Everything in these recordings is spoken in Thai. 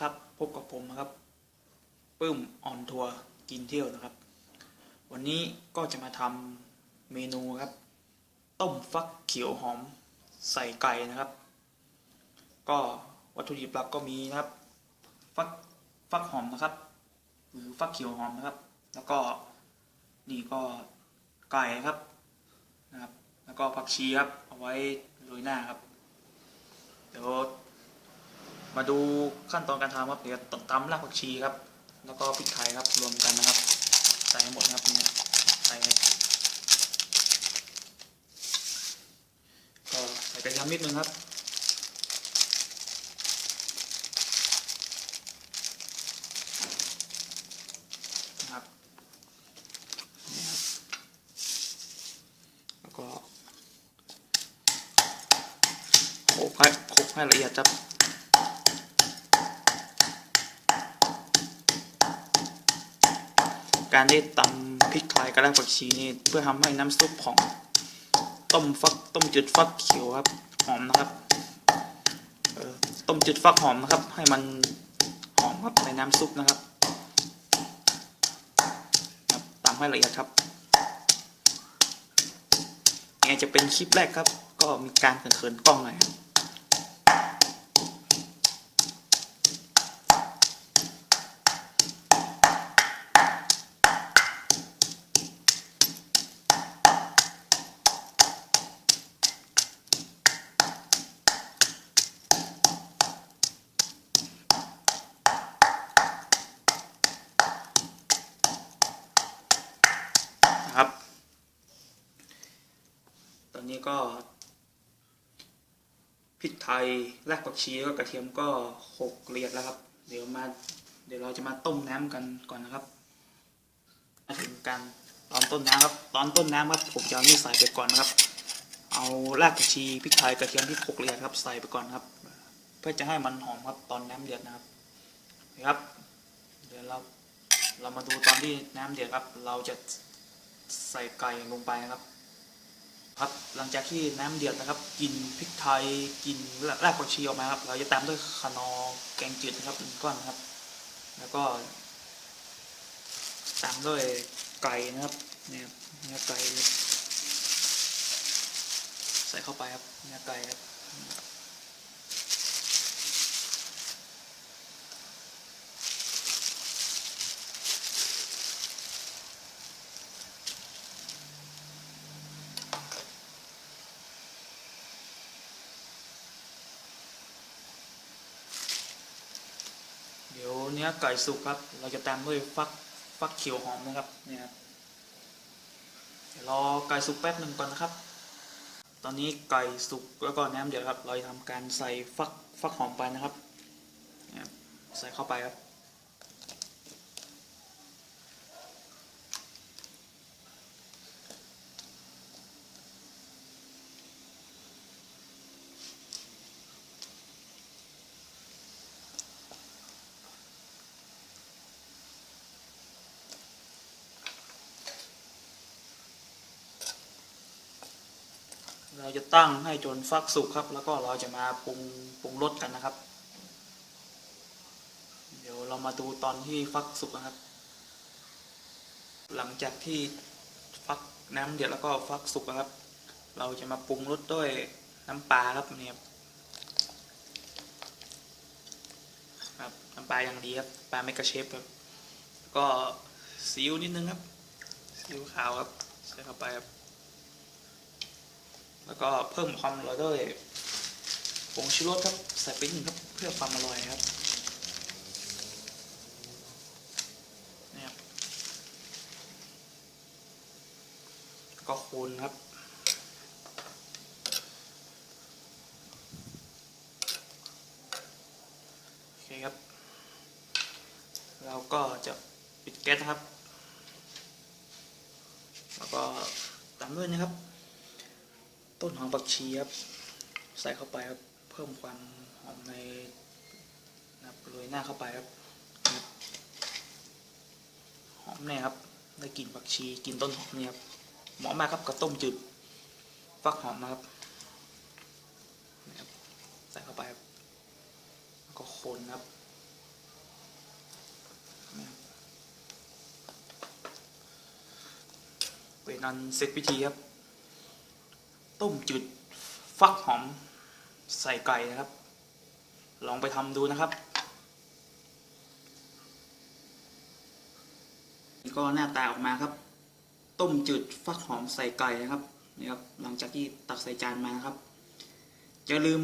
ครับพบกับผมนะครับปื้มออนทัวร์กินเที่ยวนะครับ วันนี้ก็จะมาทำเมนูครับ ต้มฟักเขียวหอมใส่ไก่นะครับ ก็วัตถุดิบหลักก็มีนะครับฟักฟักหอมนะครับ หรือฟักเขียวหอมนะครับ แล้วก็นี่ก็ไก่ครับนะครับ แล้วก็ผักชีครับเอาไว้โรยหน้าครับเดี๋ยว มาดูขั้นตอนการทำครับเดี๋ยวตำรากผักชีครับ แล้วก็พริกไทยครับรวมกันนะครับ ใส่ให้หมดนะครับเนี่ยใส่ก็ใส่กระเทียมนิดนึงครับนะครับนี่ครบแล้วก็โขกให้โขลกให้ละเอียดครับ การได้ตำพริกไทยกระด้างผักชีนี่เพื่อทำให้น้ำซุปของต้มฟักต้มจืดฟักเขียวครับหอมนะครับออต้มจืดฟักหอมนะครับ ให้มันหอมครับในน้ำซุปนะครับครับตำให้ละเอียดครับยังไงจะเป็นคลิปแรกครับ ก็มีการเขินๆกล้องหน่อยครับ ตอนนี้ก็ พริกไทยรากผักชีแล้วก็กระเทียมก็หกละเอียดแล้วครับ เดี๋ยวมา เดี๋ยวเราจะมาต้มน้ำกันก่อนนะครับมาถึงการตอนต้นน้ำครับ ตอนต้นน้ำครับผมจะเอานี่ใส่ไปก่อนนะครับ เอารากผักชีพริกไทยกระเทียมที่หกละเอียดครับใส่ไปก่อนครับ เพื่อจะให้มันหอมครับตอนน้ำเดือดนะครับนะครับ เดี๋ยวเราเรามาดูตอนที่น้ำเดือดครับ เราจะใส่ไก่ลงไปนะครับ ครับหลังจากที่น้ำเดือดนะครับกินพริกไทยกินรากผักชีออกมาครับ เราจะตามด้วยขนอแกงจืดนะครับหนึ่งก้อนนะครับ แล้วก็ตามด้วยไก่นะครับเนี่ยเนื้อไก่ใส่เข้าไปครับเนื้อไก่ครับ ดี๋ยวเนื้อไก่สุกครับ เราจะตามด้วยฟักฟักเขียวหอมนะครับเนี่ยครับเดี๋ยวรอไก่สุกแป๊บหนึ่งก่อนนะครับ ตอนนี้ไก่สุกแล้วก็น้ำเดือดครับ เราจะทำการใส่ฟักฟักหอมไปนะครับเนี่ยครับใส่เข้าไปครับ เราจะตั้งให้จนฟักสุกครับ แล้วก็เราจะมาปรุงปรุงรสกันนะครับ เดี๋ยวเรามาดูตอนที่ฟักสุกนะครับ หลังจากที่ฟักน้ำเดือดแล้วก็ฟักสุกนะครับ เราจะมาปรุงรสด้วยน้ำปลาครับเนี่ยครับน้ำปลาอย่างดีครับปลาเมกระเชฟครับก็ซีอิ๊วนิดนึงครับซีอิ๊วขาวครับใส่เข้าไปครับ แล้วก็เพิ่มความอร่อยด้วยผงชูรสครับใส่ไปหนึ่งครับเพื่อความอร่อยครับนี่ครับก็คนครับโอเคครับ เราก็จะปิดแก๊สนะครับ แล้วก็ตามด้วยนะครับ ต้นหอมผักชีครับใส่เข้าไปครับเพิ่มความหอมในบริเวณหน้าเข้าไปครับหอมแน่ครับได้กลิ่นผักชีกลิ่นต้นหอมเนี่ยครับเหมาะมากครับกับต้มจืดฟักหอมนะครับใส่เข้าไปครับก็คนครับเป็นอันเสร็จพิธีครับ ต้มจืดฟักหอมใส่ไก่นะครับ ลองไปทำดูนะครับนี่ก็หน้าตาออกมาครับ ต้มจืดฟักหอมใส่ไก่นะครับนี่ครับ หลังจากที่ตักใส่จานมานะครับ อย่าลืม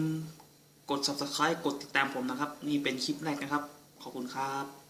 กด subscribe กดติดตามผมนะครับ นี่เป็นคลิปแรกนะครับ ขอบคุณครับ